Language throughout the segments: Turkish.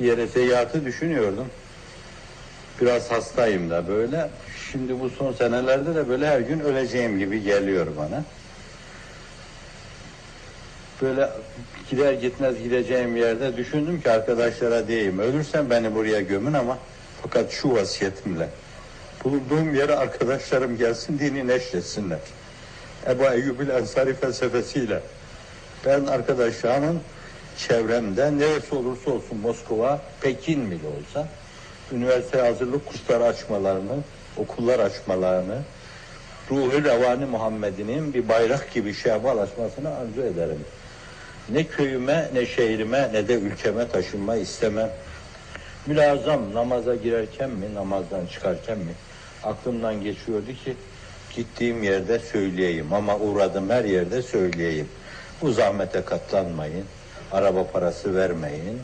yere seyahati düşünüyordum. Biraz hastayım da böyle. Şimdi bu son senelerde de böyle her gün öleceğim gibi geliyor bana. Böyle gider gitmez gideceğim yerde düşündüm ki arkadaşlara diyeyim ölürsem beni buraya gömün ama fakat şu vasiyetimle bulunduğum yere arkadaşlarım gelsin dini neşretsinler. Ebu Eyyubil Ensari felsefesiyle ben arkadaşlarımın çevremde neresi olursa olsun Moskova, Pekin bile olsa üniversite hazırlık kursları açmalarını, okullar açmalarını, ruhu revani Muhammed'inin bir bayrak gibi şehval açmasını arzu ederim. Ne köyüme, ne şehrime, ne de ülkeme taşınma istemem. Mülazam namaza girerken mi, namazdan çıkarken mi aklımdan geçiyordu ki gittiğim yerde söyleyeyim ama uğradığım her yerde söyleyeyim. Bu zahmete katlanmayın, araba parası vermeyin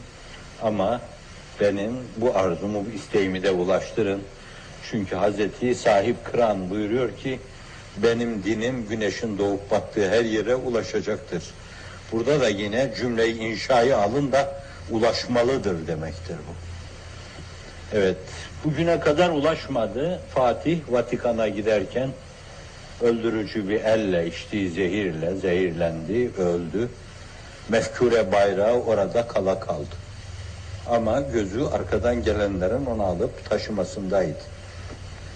ama benim bu arzumu, bu isteğimi de ulaştırın. Çünkü Hazreti Sahip Kıran buyuruyor ki benim dinim güneşin doğup battığı her yere ulaşacaktır. Burada da yine cümleyi inşayı alın da ulaşmalıdır demektir bu. Evet, bugüne kadar ulaşmadı. Fatih Vatikan'a giderken öldürücü bir elle içtiği zehirle zehirlendi, öldü. Mefkure bayrağı orada kala kaldı. Ama gözü arkadan gelenlerin onu alıp taşımasındaydı.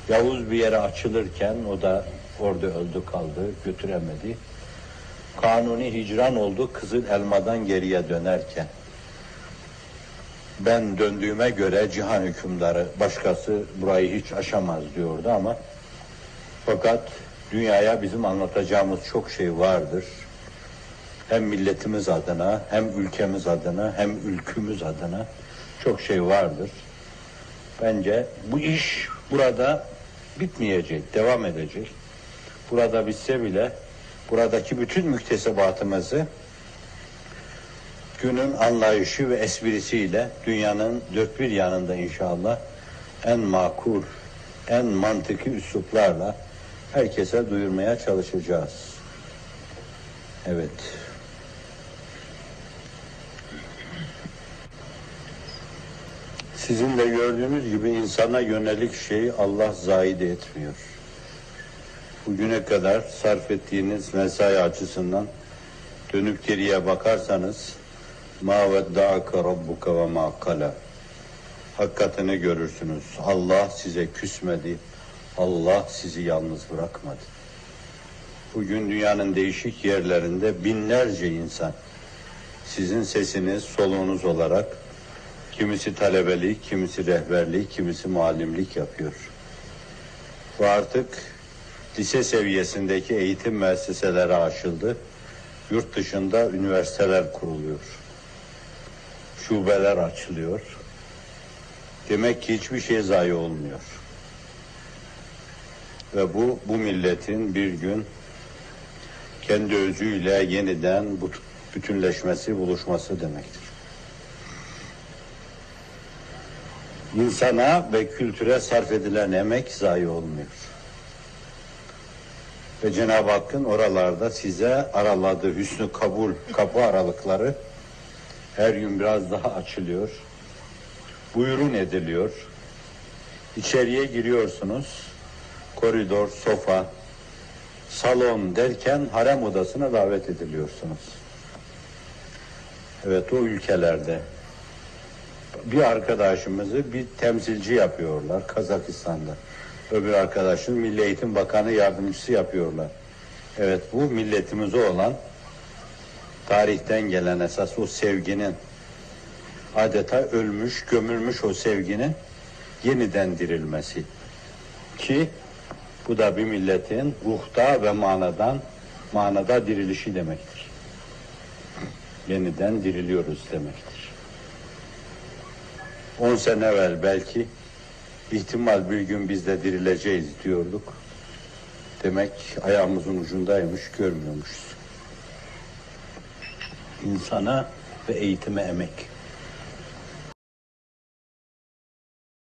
Yavuz bir yere açılırken o da orada öldü kaldı, götüremedi. Kanuni hicran oldu Kızıl Elma'dan geriye dönerken. Ben döndüğüme göre cihan hükümdarı başkası burayı hiç aşamaz diyordu ama fakat dünyaya bizim anlatacağımız çok şey vardır. Hem milletimiz adına, hem ülkemiz adına, hem ülkümüz adına çok şey vardır. Bence bu iş burada bitmeyecek, devam edecek. Burada bitse bile buradaki bütün müktesebatımızı günün anlayışı ve esprisiyle dünyanın dört bir yanında inşallah en makul, en mantıki üsluplarla herkese duyurmaya çalışacağız. Evet. Sizin de gördüğünüz gibi insana yönelik şeyi Allah zahide etmiyor. Bugüne kadar sarf ettiğiniz mesai açısından dönüp geriye bakarsanız ma vedda'aka rabbuka ve ma kala hakikatini görürsünüz. Allah size küsmedi. Allah sizi yalnız bırakmadı. Bugün dünyanın değişik yerlerinde binlerce insan sizin sesiniz, soluğunuz olarak kimisi talebelik, kimisi rehberlik, kimisi muallimlik yapıyor. Ve artık lise seviyesindeki eğitim müesseseleri aşıldı. Yurt dışında üniversiteler kuruluyor. Şubeler açılıyor. Demek ki hiçbir şey zayi olmuyor. Ve bu, bu milletin bir gün kendi özüyle yeniden bütünleşmesi, buluşması demektir. İnsana ve kültüre sarf edilen emek zayi olmuyor. Ve Cenab-ı Hakk'ın oralarda size araladığı hüsnü kabul kapı aralıkları her gün biraz daha açılıyor. Buyurun ediliyor. İçeriye giriyorsunuz. Koridor, sofa, salon derken harem odasına davet ediliyorsunuz. Evet o ülkelerde bir arkadaşımızı bir temsilci yapıyorlar Kazakistan'da. Öbür arkadaşın Milli Eğitim Bakanı yardımcısı yapıyorlar. Evet bu milletimize olan tarihten gelen esas o sevginin adeta ölmüş, gömülmüş o sevginin yeniden dirilmesi. Ki bu da bir milletin ruhta ve manadan manada dirilişi demektir. Yeniden diriliyoruz demektir. 10 sene evvel belki ihtimal bir gün biz de dirileceğiz diyorduk. Demek ayağımızın ucundaymış, görmüyormuşuz. İnsana ve eğitime emek.